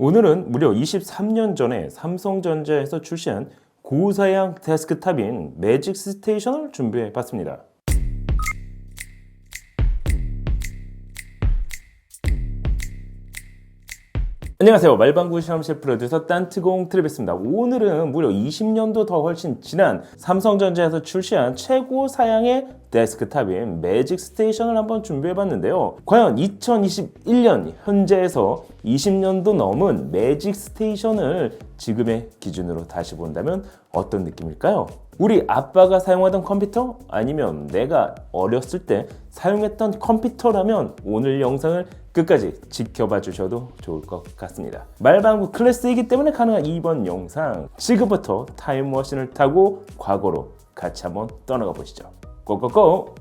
오늘은 무려 23년 전에 삼성전자에서 출시한 고사양 데스크탑인 매직 스테이션을 준비해 봤습니다. 안녕하세요. 말방구 실험실 프로듀서 딴트공 트레베스입니다. 오늘은 무려 20년도 더 훨씬 지난 삼성전자에서 출시한 최고 사양의 데스크탑인 매직 스테이션을 한번 준비해 봤는데요. 과연 2021년 현재에서 20년도 넘은 매직 스테이션을 지금의 기준으로 다시 본다면 어떤 느낌일까요? 우리 아빠가 사용하던 컴퓨터 아니면 내가 어렸을 때 사용했던 컴퓨터라면 오늘 영상을 끝까지 지켜봐 주셔도 좋을 것 같습니다. 말방구 클래스이기 때문에 가능한 이번 영상 지금부터 타임머신을 타고 과거로 같이 한번 떠나가 보시죠. 고고고!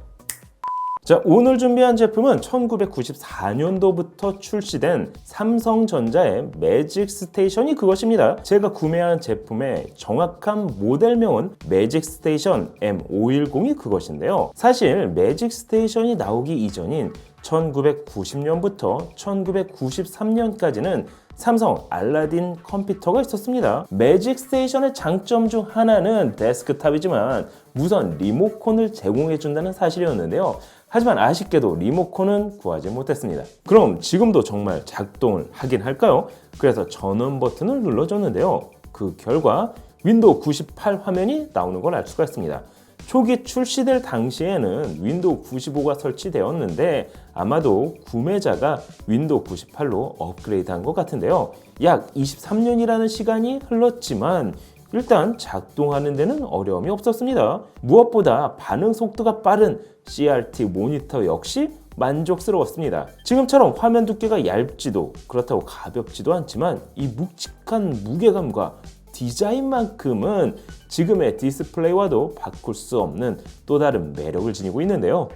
자, 오늘 준비한 제품은 1994년도부터 출시된 삼성전자의 매직 스테이션이 그것입니다. 제가 구매한 제품의 정확한 모델명은 매직 스테이션 M510이 그것인데요. 사실 매직 스테이션이 나오기 이전인 1990년부터 1993년까지는 삼성 알라딘 컴퓨터가 있었습니다. 매직 스테이션의 장점 중 하나는 데스크탑이지만 무선 리모컨을 제공해 준다는 사실이었는데요. 하지만 아쉽게도 리모컨은 구하지 못했습니다. 그럼 지금도 정말 작동을 하긴 할까요? 그래서 전원 버튼을 눌러줬는데요. 그 결과 윈도우 98 화면이 나오는 걸 알 수가 있습니다. 초기 출시될 당시에는 윈도우 95가 설치되었는데 아마도 구매자가 윈도우 98로 업그레이드한 것 같은데요. 약 23년이라는 시간이 흘렀지만 일단 작동하는 데는 어려움이 없었습니다. 무엇보다 반응 속도가 빠른 CRT 모니터 역시 만족스러웠습니다. 지금처럼 화면 두께가 얇지도 그렇다고 가볍지도 않지만 이 묵직한 무게감과 디자인만큼은 지금의 디스플레이와도 바꿀 수 없는 또 다른 매력을 지니고 있는데요.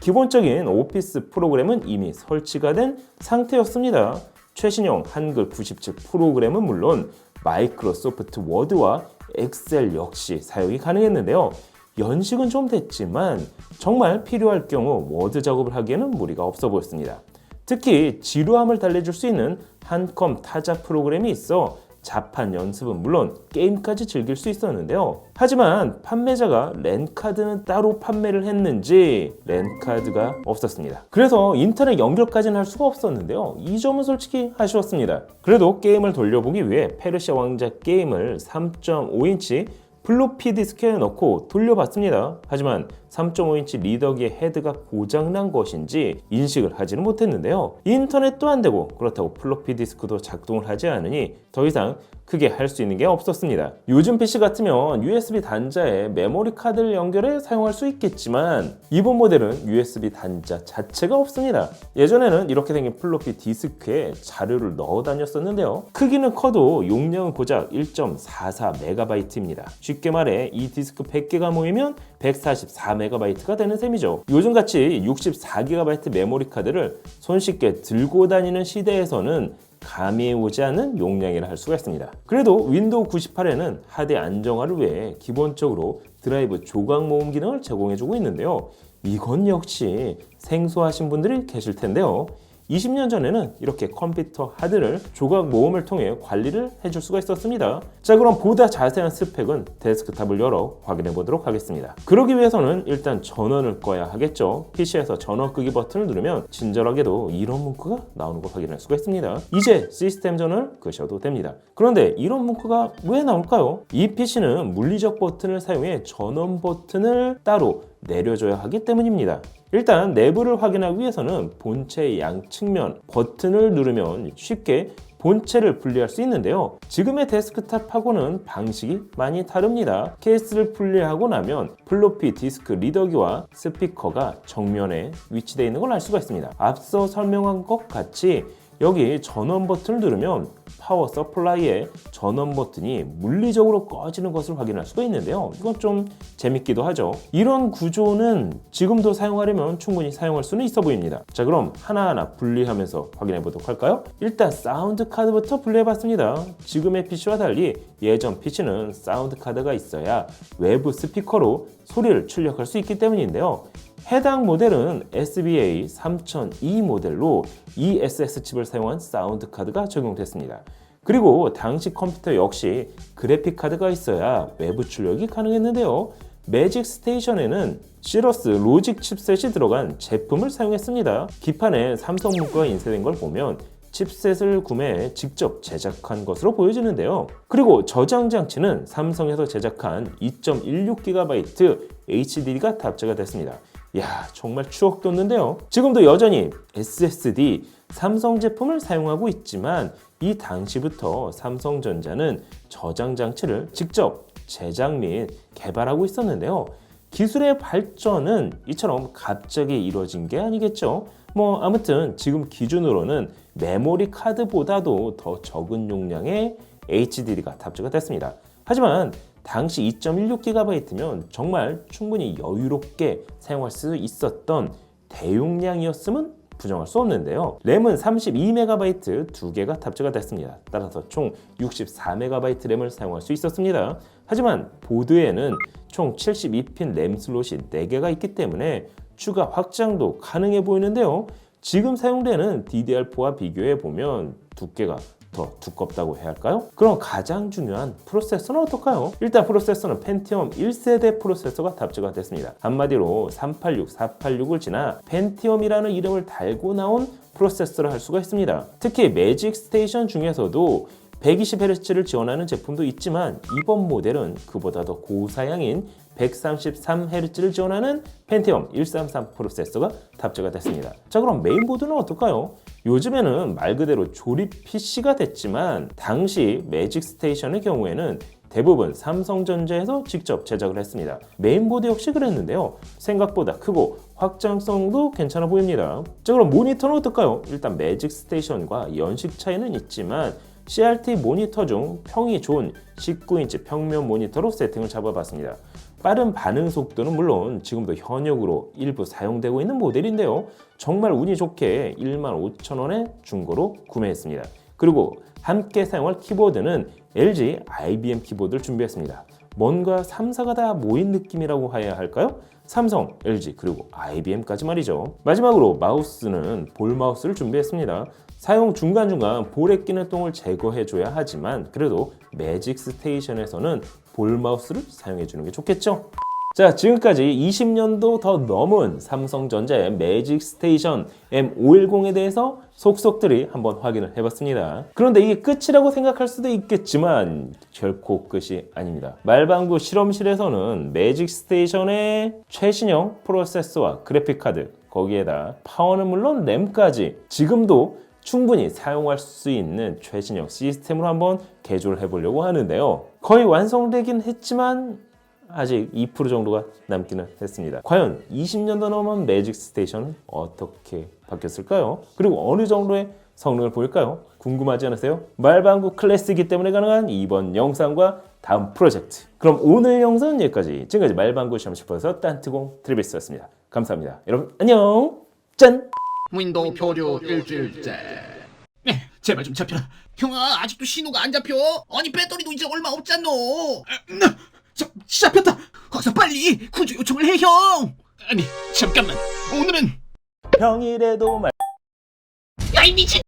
기본적인 오피스 프로그램은 이미 설치가 된 상태였습니다. 최신형 한글 97 프로그램은 물론 마이크로소프트 워드와 엑셀 역시 사용이 가능했는데요. 연식은 좀 됐지만 정말 필요할 경우 워드 작업을 하기에는 무리가 없어 보였습니다. 특히 지루함을 달래줄 수 있는 한컴 타자 프로그램이 있어 자판 연습은 물론 게임까지 즐길 수 있었는데요. 하지만 판매자가 랜카드는 따로 판매를 했는지 랜카드가 없었습니다. 그래서 인터넷 연결까지는 할 수가 없었는데요. 이 점은 솔직히 아쉬웠습니다. 그래도 게임을 돌려보기 위해 페르시아 왕자 게임을 3.5인치 플로피 디스크에 넣고 돌려봤습니다. 하지만 3.5인치 리더기의 헤드가 고장난 것인지 인식을 하지는 못했는데요. 인터넷도 안 되고 그렇다고 플로피 디스크도 작동을 하지 않으니 더 이상 크게 할 수 있는 게 없었습니다. 요즘 PC 같으면 USB 단자에 메모리 카드를 연결해 사용할 수 있겠지만 이번 모델은 USB 단자 자체가 없습니다. 예전에는 이렇게 생긴 플로피 디스크에 자료를 넣어 다녔었는데요. 크기는 커도 용량은 고작 1.44MB입니다. 쉽게 말해 이 디스크 100개가 모이면 144MB가 되는 셈이죠. 요즘같이 64GB 메모리 카드를 손쉽게 들고 다니는 시대에서는 감이 오지 않는 용량이라 할 수가 있습니다. 그래도 윈도우 98에는 하드 안정화를 위해 기본적으로 드라이브 조각 모음 기능을 제공해주고 있는데요. 이건 역시 생소하신 분들이 계실 텐데요. 20년 전에는 이렇게 컴퓨터 하드를 조각 모음을 통해 관리를 해줄 수가 있었습니다. 자 그럼 보다 자세한 스펙은 데스크탑을 열어 확인해 보도록 하겠습니다. 그러기 위해서는 일단 전원을 꺼야 하겠죠. PC에서 전원 끄기 버튼을 누르면 친절하게도 이런 문구가 나오는 걸 확인할 수가 있습니다. 이제 시스템 전원을 끄셔도 됩니다. 그런데 이런 문구가 왜 나올까요? 이 PC는 물리적 버튼을 사용해 전원 버튼을 따로 내려줘야 하기 때문입니다. 일단 내부를 확인하기 위해서는 본체의 양측면 버튼을 누르면 쉽게 본체를 분리할 수 있는데요. 지금의 데스크탑하고는 방식이 많이 다릅니다. 케이스를 분리하고 나면 플로피 디스크 리더기와 스피커가 정면에 위치되어 있는 걸 알 수가 있습니다. 앞서 설명한 것 같이 여기 전원 버튼을 누르면 파워 서플라이의 전원 버튼이 물리적으로 꺼지는 것을 확인할 수가 있는데요. 이건 좀 재밌기도 하죠. 이런 구조는 지금도 사용하려면 충분히 사용할 수는 있어 보입니다. 자, 그럼 하나하나 분리하면서 확인해 보도록 할까요? 일단 사운드 카드부터 분리해 봤습니다. 지금의 PC와 달리 예전 PC는 사운드 카드가 있어야 외부 스피커로 소리를 출력할 수 있기 때문인데요. 해당 모델은 SBA 3002 모델로 ESS 칩을 사용한 사운드 카드가 적용됐습니다. 그리고 당시 컴퓨터 역시 그래픽 카드가 있어야 외부 출력이 가능했는데요. 매직 스테이션에는 시러스 로직 칩셋이 들어간 제품을 사용했습니다. 기판에 삼성 문구가 인쇄된 걸 보면 칩셋을 구매해 직접 제작한 것으로 보여지는데요. 그리고 저장 장치는 삼성에서 제작한 2.16GB HDD가 탑재가 됐습니다. 야 정말 추억 돋는데요. 지금도 여전히 SSD 삼성 제품을 사용하고 있지만 이 당시부터 삼성전자는 저장 장치를 직접 제작 및 개발하고 있었는데요. 기술의 발전은 이처럼 갑자기 이루어진 게 아니겠죠. 뭐 아무튼 지금 기준으로는 메모리 카드보다도 더 적은 용량의 HDD가 탑재가 됐습니다. 하지만 당시 2.16GB면 정말 충분히 여유롭게 사용할 수 있었던 대용량이었음은 부정할 수 없는데요. 램은 32MB 두 개가 탑재가 됐습니다. 따라서 총 64MB 램을 사용할 수 있었습니다. 하지만 보드에는 총 72핀 램 슬롯이 4개가 있기 때문에 추가 확장도 가능해 보이는데요. 지금 사용되는 DDR4와 비교해 보면 두께가 더 두껍다고 해야 할까요? 그럼 가장 중요한 프로세서는 어떨까요? 일단 프로세서는 펜티엄 1세대 프로세서가 탑재가 됐습니다. 한마디로 386, 486을 지나 펜티엄이라는 이름을 달고 나온 프로세서를 할 수가 있습니다. 특히 매직 스테이션 중에서도 120Hz를 지원하는 제품도 있지만 이번 모델은 그보다 더 고사양인 133Hz를 지원하는 펜티엄 133 프로세서가 탑재가 됐습니다. 자 그럼 메인보드는 어떨까요? 요즘에는 말 그대로 조립 PC가 됐지만 당시 매직 스테이션의 경우에는 대부분 삼성전자에서 직접 제작을 했습니다. 메인보드 역시 그랬는데요. 생각보다 크고 확장성도 괜찮아 보입니다. 자 그럼 모니터는 어떨까요? 일단 매직 스테이션과 연식 차이는 있지만 CRT 모니터 중 평이 좋은 19인치 평면 모니터로 세팅을 잡아봤습니다. 빠른 반응 속도는 물론 지금도 현역으로 일부 사용되고 있는 모델인데요. 정말 운이 좋게 15,000원에 중고로 구매했습니다. 그리고 함께 사용할 키보드는 LG IBM 키보드를 준비했습니다. 뭔가 3사가 다 모인 느낌이라고 해야 할까요? 삼성, LG 그리고 IBM까지 말이죠. 마지막으로 마우스는 볼 마우스를 준비했습니다. 사용 중간중간 볼에 끼는 똥을 제거해줘야 하지만 그래도 매직 스테이션에서는 볼 마우스를 사용해 주는 게 좋겠죠? 자, 지금까지 20년도 더 넘은 삼성전자의 매직 스테이션 M510에 대해서 속속들이 한번 확인을 해봤습니다. 그런데 이게 끝이라고 생각할 수도 있겠지만 결코 끝이 아닙니다. 말방구 실험실에서는 매직 스테이션의 최신형 프로세서와 그래픽 카드 거기에다 파워는 물론 램까지 지금도 충분히 사용할 수 있는 최신형 시스템으로 한번 개조를 해보려고 하는데요. 거의 완성되긴 했지만 아직 2% 정도가 남기는 했습니다. 과연 20년도 넘은 매직 스테이션은 어떻게 바뀌었을까요? 그리고 어느 정도의 성능을 보일까요? 궁금하지 않으세요? 말방구 클래스이기 때문에 가능한 이번 영상과 다음 프로젝트. 그럼 오늘 영상은 여기까지. 지금까지 말방구 시험 싶어서 딴트공 트리비스였습니다. 감사합니다. 여러분 안녕. 짠. 윈도우 표류 일주일째. 네, 제발 좀 잡혀라. 형아 아직도 신호가 안 잡혀. 아니 배터리도 이제 얼마 없잖아. 나, 잡, 잡혔다. 어서 빨리 구조 요청을 해 형. 아니, 잠깐만. 오늘은 평일에도 말 야이 미친.